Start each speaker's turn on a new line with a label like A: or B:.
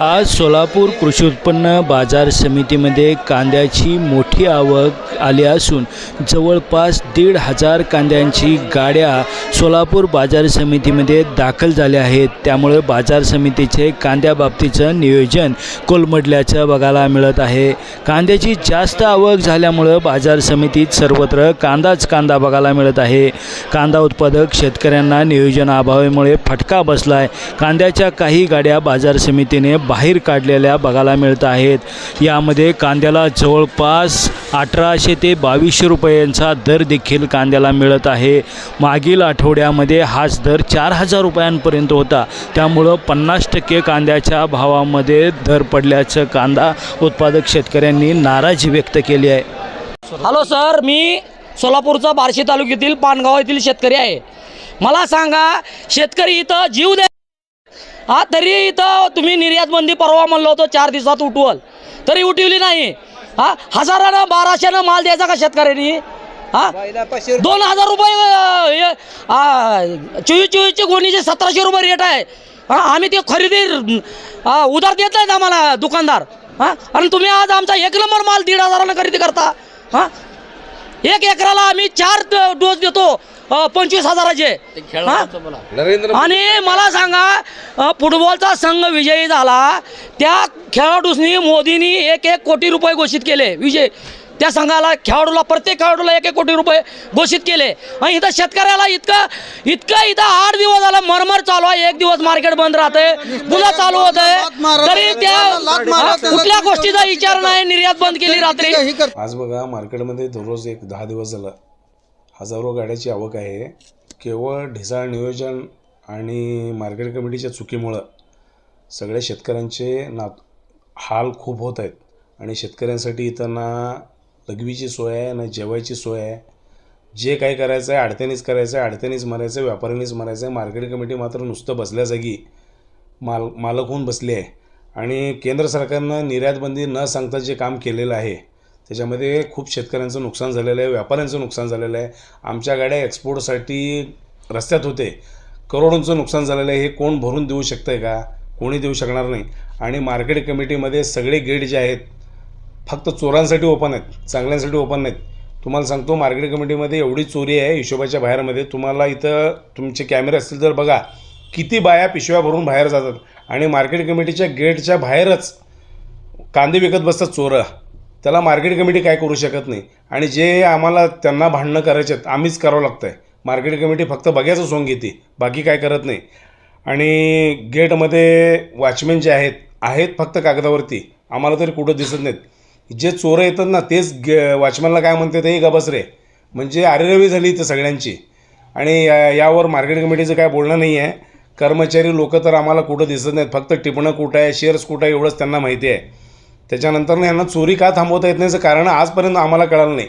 A: आज सोलापूर कृषी उत्पन्न बाजार समितीमध्ये कांद्याची मोठी आवक आली असून जवळपास दीड हजार कांद्यांची गाड्या सोलापूर बाजार समितीमध्ये दाखल झाल्या आहेत. त्यामुळे बाजार समितीचे कांद्याबाबतीचं नियोजन कोलमडल्याचं बघायला मिळत आहे. कांद्याची जास्त आवक झाल्यामुळं बाजार समितीत सर्वत्र कांदाच कांदा बघायला मिळत आहे. कांदा उत्पादक शेतकऱ्यांना नियोजनाअभावामुळे फटका बसला आहे कांद्याच्या काही गाड्या बाजार समितीने बाहेर काढलेल्या बघायला मिळत आहेत. यामध्ये कांद्याला जवळपास अठराशे ते बावीसशे रुपयांचा दर देखील कांद्याला मिळत आहे. मागील आठवड्यामध्ये हाच दर चार हजार रुपयांपर्यंत होता. त्यामुळं पन्नास टक्के कांद्याच्या भावामध्ये दर पडल्याचं कांदा उत्पादक शेतकऱ्यांनी नाराजी व्यक्त केली आहे.
B: हॅलो सर मी सोलापूरचा बार्शी तालुक्यातील पानगाव येथील शेतकरी आहे. मला सांगा शेतकरी इथं जीव द्या हा तरी इथं तुम्ही निर्यात बंदी परवा म्हणलं होतं चार दिवसात उठवल. तरी उठवली नाही. हा हजारानं बाराशेनं माल द्यायचा का शेतकऱ्यांनी? हा? दोन हजार रुपये चोवीस चोवीसचे गोणीचे सतराशे रुपये रेट आहे. हा आम्ही ते खरेदी उधार देत नाहीत आम्हाला दुकानदार. हा? आणि तुम्ही आज आमचा एक नंबर माल दीड हजारानं खरेदी करता. हा? एक एकराला आम्ही चार डोस देतो. अ, पंचवीस हजाराचे. हा? आणि मला सांगा अ, फुटबॉलचा संघ विजयी झाला त्या खेळाडूंनी मोदींनी एक एक कोटी रुपये घोषित केले. विजय त्या संघाला खेळाडूला प्रत्येक खेळाडूला एक एक कोटी रुपये घोषित केले. आणि इथं शेतकऱ्याला इतकं इतकं इथं आठ दिवस झाला मरमर चालू आहे. एक दिवस मार्केट बंद राहते पुन्हा चालू होत आहे तरी त्या हा, कुठल्या गोष्टीचा विचार नाही निर्यात बंद केली रात्री.
C: आज बघा मार्केटमध्ये दररोज एक दहा दिवस झालं. हजारो गाड्याची आवक आहे. केवळ ढिसाळ नियोजन आणि मार्केट कमिटीच्या चुकीमुळं सगळ्या शेतकऱ्यांचे ना हाल खूप होत आहेत. आणि शेतकऱ्यांसाठी इथं ना लघवीची सोय आहे ना जेवायची सोय आहे. जे काही करायचं आहे अडत्यानीच करायचं आहे अडत्यानीच मरायचं आहे व्यापाऱ्यांनीच मरायचं आहे मार्केट कमिटी मात्र नुसतं बसल्या जागी माल मालक होऊन बसली आहे. आणि केंद्र सरकारनं निर्यातबंदी न सांगता जे काम केलेलं आहे त्याच्यामध्ये खूप शेतकऱ्यांचं नुकसान झालेलं आहे व्यापाऱ्यांचं नुकसान झालेलं आहे. आमच्या गाड्या एक्सपोर्टसाठी रस्त्यात होते. करोडोंचं नुकसान झालेलं आहे. हे कोण भरून देऊ शकतं आहे का? कोणी देऊ शकणार नाही. आणि मार्केट कमिटीमध्ये सगळे गेट जे आहेत फक्त चोरांसाठी ओपन आहेत चांगल्यांसाठी ओपन नाहीत. तुम्हाला सांगतो मार्केट कमिटीमध्ये एवढी चोरी आहे हिशोबाच्या बाहेरमध्ये. तुम्हाला इथं तुमचे कॅमेरे असतील तर बघा किती बाया पिशव्या भरून बाहेर जातात. आणि मार्केट कमिटीच्या गेटच्या बाहेरच कांदे विकत बसतात चोरं. त्याला मार्केट कमिटी काय करू शकत नाही. आणि जे आम्हाला त्यांना भांडणं करायचे आहेत आम्हीच करावं लागतं आहे मार्केट कमिटी फक्त बघ्याचं सोंग घेते बाकी काय करत नाही. आणि गेटमध्ये वॉचमॅन जे आहेत आहेत फक्त कागदावरती. आम्हाला तरी कुठं दिसत नाहीत. जे चोरं येतात ना तेच गे वॉचमॅनला काय म्हणते ते गबस रे. म्हणजे आरेरवी झाली इथं सगळ्यांची. आणि या- यावर मार्केट कमिटीचं काय बोलणं नाही आहे. कर्मचारी लोक तर आम्हाला कुठं दिसत नाहीत. फक्त टिपणं कुठं आहे शेअर्स कुठं आहे एवढंच त्यांना माहिती आहे. त्याच्यानंतरनं यांना चोरी का थांबवता येत नाही याचं कारण आजपर्यंत आम्हाला कळालं नाही.